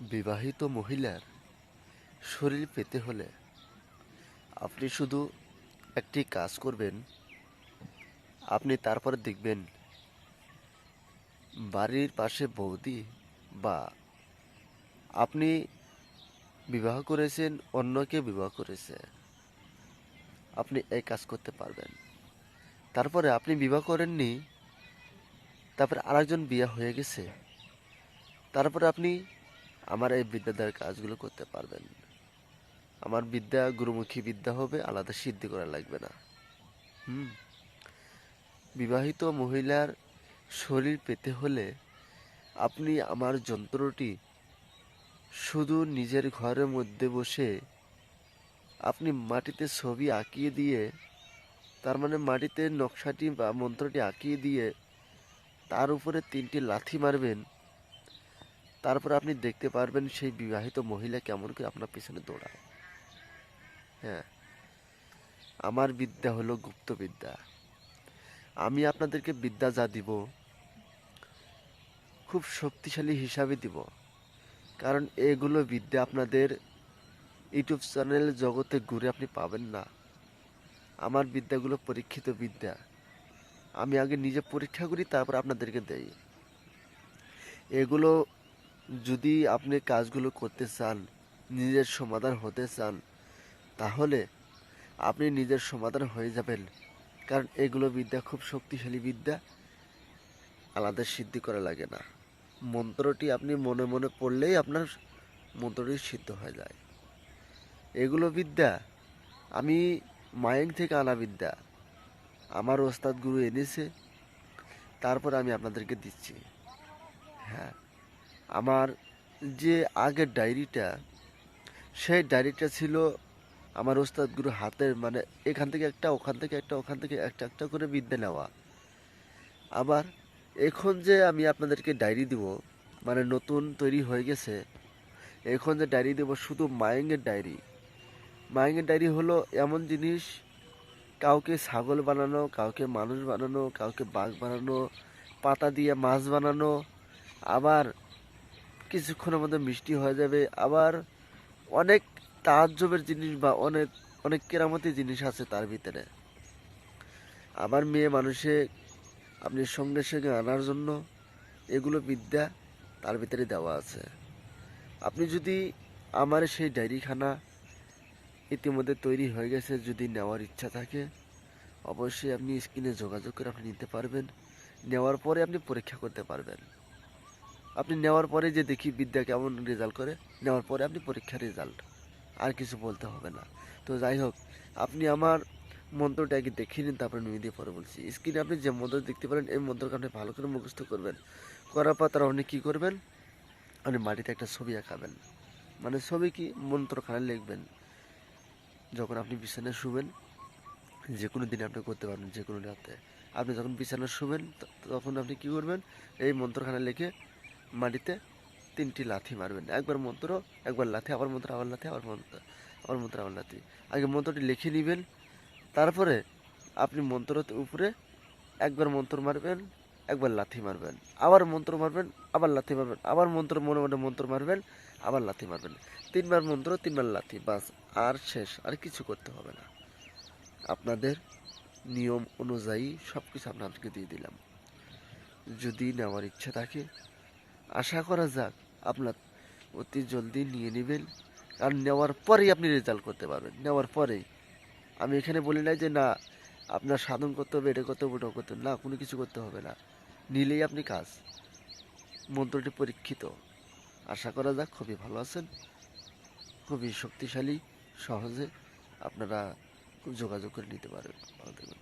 বিবাহিত মহিলার শরীর পেতে হলে আপনি শুধু একটি কাজ করবেন। আপনি তারপরে দেখবেন বাড়ির পাশে বৌদি বা আপনি বিবাহ করেছেন, অন্যকে বিবাহ করেছে। আপনি এই কাজ করতে পারবেন। তারপরে আপনি বিবাহ করেননি, তারপরে আরেকজন বিয়ে হয়ে গেছে। তারপরে আপনি আমার এই বিদ্যাদার কাজগুলো করতে পারবেন। আমার বিদ্যা গুরুমুখী বিদ্যা হবে, আলাদা সিদ্ধি করা লাগবে না। হুম। বিবাহিত মহিলার শরীর পেতে হলে আপনি আমার যন্ত্রটি শুধু নিজের ঘরের মধ্যে বসে আপনি মাটিতে ছবি আঁকিয়ে দিয়ে, তার মানে মাটিতে নকশাটি বা মন্ত্রটি আঁকিয়ে দিয়ে, তার উপরে তিনটি লাথি মারবেন তারপর আপনি দেখতে পারবেন সেই বিবাহিত মহিলা কেমন করে আপনার পিছনে দৌড়ায়। হ্যাঁ। আমার বিদ্যা হলো গুপ্ত বিদ্যা। আমি আপনাদেরকে বিদ্যা যা দিব, খুব শক্তিশালী হিসাবে দিব। কারণ এগুলো বিদ্যা আপনাদের ইউটিউব চ্যানেল জগতে ঘুরে আপনি পাবেন না। আমার বিদ্যাগুলো পরীক্ষিত বিদ্যা। আমি আগে নিজে পরীক্ষা করি, তারপর আপনাদেরকে দেই। এগুলো যদি আপনি কাজগুলো করতে চান, নিজের সমাধান হতে চান, তাহলে আপনি নিজের সমাধান হয়ে যাবেন। কারণ এগুলো বিদ্যা, খুব শক্তিশালী বিদ্যা। আলাদা সিদ্ধি করা লাগে না। মন্ত্রটি আপনি মনে মনে পড়লেই আপনার মন্ত্রটি সিদ্ধ হয়ে যায়। এগুলো বিদ্যা, আমি মায়েং থেকে আনা বিদ্যা। আমার ওস্তাদ গুরু এনেছে, তারপর আমি আপনাদেরকে দিচ্ছি। হ্যাঁ আমার যে আগের ডায়েরিটা, সেই ডায়েরিটা ছিল আমার ওস্তাদ গুরু হাতের মানে এখান থেকে একটা, ওখান থেকে একটা, ওখান থেকে একটা একটা করে বিদ্যা নেওয়া। আবার এখন যে আমি আপনাদেরকে ডায়েরি দিব মানে নতুন তৈরি হয়ে গেছে, এখন যে ডায়েরি দেব শুধু মায়েঙ্গের ডায়েরি। মায়েঙ্গের ডায়েরি হলো এমন জিনিস, কাউকে ছাগল বানানো, কাউকে মানুষ বানানো, কাউকে বাঘ বানানো, পাতা দিয়ে মাছ বানানো, আবার কিছুক্ষণের মধ্যে মিষ্টি হয়ে যাবে। আবার অনেক তাজ্জবের জিনিস বা অনেক অনেক কেরামতি জিনিস আছে তার ভিতরে। আবার মেয়ে মানুষে, আপনি সঙ্গে সঙ্গে আনার জন্য এগুলো বিদ্যা তার ভিতরে দেওয়া আছে। আপনি যদি আমার সেই ডায়েরিখানা ইতিমধ্যে তৈরি হয়ে গেছে, যদি নেওয়ার ইচ্ছা থাকে, অবশ্যই আপনি স্ক্রিনে যোগাযোগ করে আপনি নিতে পারবেন। নেওয়ার পরে আপনি পরীক্ষা করতে পারবেন। আপনি নেওয়ার পরে যে দেখি বিদ্যা কেমন রেজাল্ট করে, নেওয়ার পরে আপনি পরীক্ষার রেজাল্ট আর কিছু বলতে হবে না। তো যাই হোক, আপনি আমার মন্ত্রটাকে দেখিয়ে নিন, তারপরে নিয়ে দিয়ে পরে বলছি। স্ক্রিনে আপনি যে মন্ত্র দেখতে পারেন, এই মন্ত্রকে আপনি ভালো করে মুখস্থ করবেন। করার পর তারা আপনি কী করবেন? আপনি মাটিতে একটা ছবি আঁকাবেন। মানে ছবি কি? মন্ত্রখানা লিখবেন। যখন আপনি বিছানায় শুবেন যে কোনো দিনে আপনি করতে পারবেন যে কোনো রাতে। আপনি যখন বিছানায় শুবেন তখন আপনি কি করবেন? এই মন্ত্রখানা লিখে মাটিতে তিনটি লাথি মারবেন। একবার মন্ত্র, একবার লাথি, আবার মন্ত্র, আবার লাথি, আবার মন্ত্র আবার মন্ত্র, আবার লাথি। আগে মন্ত্রটি লিখে নেবেন। তারপরে আপনি মন্ত্রের উপরে একবার মন্ত্র মারবেন, একবার লাথি মারবেন। আবার মন্ত্র মারবেন, আবার লাথি মারবেন, আবার মন্ত্র, মনে মনে মন্ত্র মারবেন, আবার লাথি মারবেন। তিনবার মন্ত্র, তিনবার লাথি, বাস। আর শেষ, আর কিছু করতে হবে না। আপনাদের নিয়ম অনুযায়ী সব কিছু আপনাদেরকে দিয়ে দিলাম। যদি নেওয়ার ইচ্ছা থাকে আশা করা যাক আপনার অতি জলদি নিয়ে নেবেন। আর নেওয়ার পরেই আপনি রেজাল্ট করতে পারবেন। নেওয়ার পরেই। আমি এখানে বলি নাই যে, না, আপনার সাধন করতে হবে, এটা করতে হবে, ওটা করতে না, কোনো কিছু করতে হবে না। নিলেই আপনি কাজ। মন্ত্রটি পরীক্ষিত। আশা করা যাক খুবই ভালো আছেন। খুবই শক্তিশালী, সহজে আপনারা যোগাযোগ করে নিতে পারবেন।